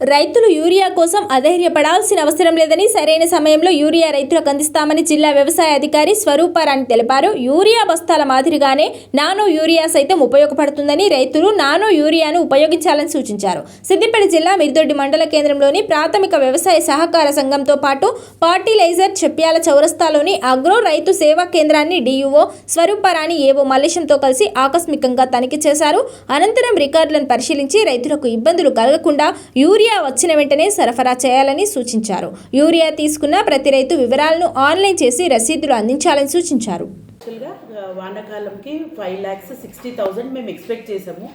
రైతులు యూరియా కోసం అధైర్యపడాల్సిన అవసరం లేదని సరైన సమయంలో యూరియా రైతులకు అందిస్తామని జిల్లా వ్యవసాయ అధికారి స్వరూపారాణి తెలిపారు. యూరియా బస్తాల మాదిరిగానే నానో యూరియా సైతం ఉపయోగపడుతుందని రైతులు నానో యూరియాను ఉపయోగించాలని సూచించారు. సిద్దిపేట జిల్లా మిర్దొడ్డి మండల కేంద్రంలోని ప్రాథమిక వ్యవసాయ సహకార సంఘంతో పాటు ఫార్టిలైజర్ చెప్ప్యాల చౌరస్తాలోని అగ్రో రైతు సేవా కేంద్రాన్ని డీయూఓ స్వరూపారాణి ఏవో మల్లేశంతో కలిసి ఆకస్మికంగా తనిఖీ చేశారు. అనంతరం రికార్డులను పరిశీలించి రైతులకు ఇబ్బందులు కలగకుండా యూరియా వచ్చిన వెంటనే సరఫరా చేయాలని సూచించారు. యూరియా తీసుకున్న ప్రతి రైతు వివరాలను ఆన్లైన్ చేసి రసీదులు అందించాలని సూచించారు. యాక్చువల్గా వానాకాలంకి ఫైవ్ ల్యాక్స్ సిక్స్టీ థౌజండ్ మేము ఎక్స్పెక్ట్ చేసాము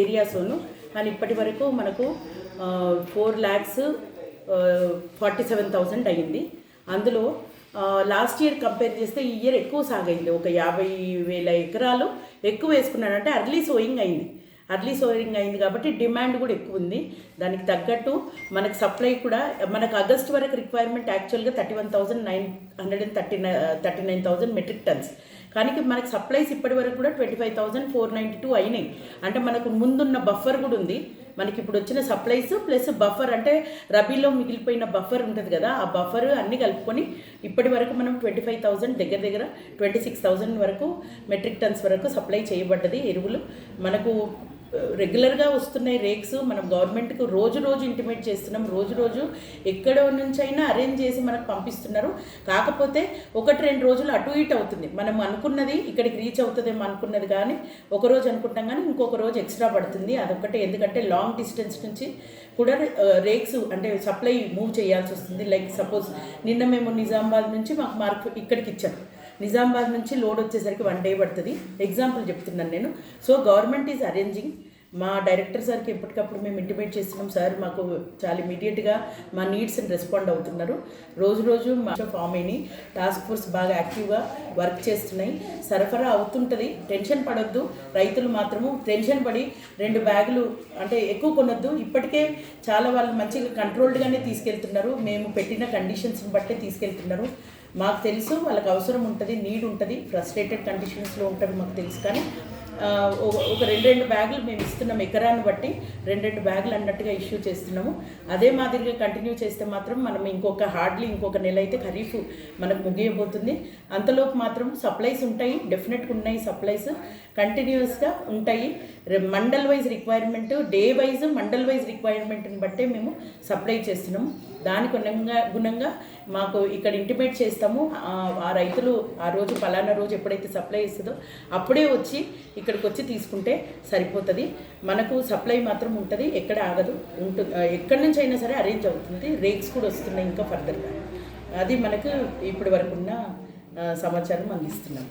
ఏరియాస్లోను కానీ ఇప్పటి వరకు మనకు four lakhs forty seven thousand అయ్యింది. అందులో లాస్ట్ ఇయర్ కంపేర్ చేస్తే ఈ ఇయర్ ఎక్కువ సాగైంది. ఒక యాభై వేల ఎకరాలు ఎక్కువ వేసుకున్నాడంటే అర్లీ సోయింగ్ అయింది. అర్లీ సోరింగ్ అయింది కాబట్టి డిమాండ్ కూడా ఎక్కువ ఉంది. దానికి తగ్గట్టు మనకు సప్లై కూడా మనకు ఆగస్ట్ వరకు రిక్వైర్మెంట్ యాక్చువల్గా thirty one thousand nine hundred and thirty thirty nine thousand metric tons. కానీ మనకు సప్లైస్ ఇప్పటి వరకు కూడా twenty five thousand four ninety two అయినాయి. అంటే మనకు ముందున్న బఫర్ కూడా ఉంది. మనకి ఇప్పుడు వచ్చిన సప్లైస్ ప్లస్ బఫర్ అంటే రబీలో మిగిలిపోయిన బఫర్ ఉంటుంది కదా ఆ బఫర్ అన్నీ కలుపుకొని ఇప్పటి వరకు మనం ట్వంటీ ఫైవ్ థౌసండ్ దగ్గర దగ్గర ట్వంటీ సిక్స్ థౌజండ్ వరకు మెట్రిక్ టన్స్ వరకు సప్లై చేయబడ్డది ఎరువులు. మనకు రెగ్యులర్గా వస్తున్నాయి రేక్స్. మనం గవర్నమెంట్కు రోజు రోజు ఇంటిమేట్ చేస్తున్నాం. రోజు రోజు ఎక్కడ నుంచి అయినా అరేంజ్ చేసి మనకు పంపిస్తున్నారు. కాకపోతే ఒకటి రెండు రోజులు అటు ఇటు అవుతుంది. మనం అనుకున్నది ఇక్కడికి రీచ్ అవుతుందేమో అనుకున్నది కానీ ఒక రోజు అనుకుంటాం కానీ ఇంకొక రోజు ఎక్స్ట్రా పడుతుంది. అదొకటే ఎందుకంటే లాంగ్ డిస్టెన్స్ నుంచి కూడా రేక్స్ అంటే సప్లై మూవ్ చేయాల్సి వస్తుంది. లైక్ సపోజ్ నిన్న మేము నిజామాబాద్ నుంచి మాకు మార్క్ ఇక్కడికి ఇచ్చాం నిజామాబాద్ నుంచి లోడ్ వచ్చేసరికి వన్ డే పడుతుంది. ఎగ్జాంపుల్ చెప్తున్నాను నేను. సో గవర్నమెంట్ ఈజ్ అరేంజింగ్ మా డైరెక్టర్ సార్కి ఎప్పటికప్పుడు మేము ఇంటిమేట్ చేస్తున్నాం సార్. మాకు చాలా ఇమీడియట్గా మా నీడ్స్ని రెస్పాండ్ అవుతున్నారు. రోజు రోజు మా ఫామ్ అయినాయి టాస్క్ ఫోర్స్ బాగా యాక్టివ్గా వర్క్ చేస్తున్నాయి. సరఫరా అవుతుంటుంది. టెన్షన్ పడొద్దు. రైతులు మాత్రము టెన్షన్ పడి రెండు బ్యాగులు అంటే ఎక్కువ కొనొద్దు. ఇప్పటికే చాలా వాళ్ళు మంచిగా కంట్రోల్డ్గానే తీసుకెళ్తున్నారు. మేము పెట్టిన కండిషన్స్ని బట్టే తీసుకెళ్తున్నారు. మాకు తెలుసు వాళ్ళకి అవసరం ఉంటుంది నీడ్ ఉంటుంది ఫ్రస్ట్రేటెడ్ కండిషన్స్లో ఉంటుంది మాకు తెలుసు కానీ ఒక- రెండు రెండు బ్యాగులు మేము ఇస్తున్నాం ఎకరాన్ని బట్టి రెండు రెండు బ్యాగులు అన్నట్టుగా ఇష్యూ చేస్తున్నాము. అదే మాదిరిగా కంటిన్యూ చేస్తే మాత్రం మనం ఇంకొక హార్డ్లీ ఇంకొక నెల అయితే ఖరీఫ్ మనకు ముగియబోతుంది. అంతలోపు మాత్రం సప్లైస్ ఉంటాయి డెఫినెట్గా ఉన్నాయి సప్లైస్. కంటిన్యూస్గా ఉంటాయి. Mandal wise requirement day wise mandal wise రిక్వైర్మెంట్ని బట్టే మేము సప్లై చేస్తున్నాము. దానికి గుణంగా గుణంగా మాకు ఇక్కడ ఇంటిమేట్ చేస్తాము. ఆ రైతులు ఆ రోజు ఫలానా రోజు ఎప్పుడైతే సప్లై ఇస్తుందో అప్పుడే వచ్చి ఇక్కడికి వచ్చి తీసుకుంటే సరిపోతుంది. మనకు సప్లై మాత్రం ఉంటుంది ఎక్కడ ఆగదు. ఉంటుంది ఎక్కడి నుంచి అయినా సరే అరేంజ్ అవుతుంది. రేక్స్ కూడా వస్తున్నాయి ఇంకా ఫర్దర్గా అది మనకు ఇప్పటి వరకు ఉన్న సమాచారం అందిస్తున్నాం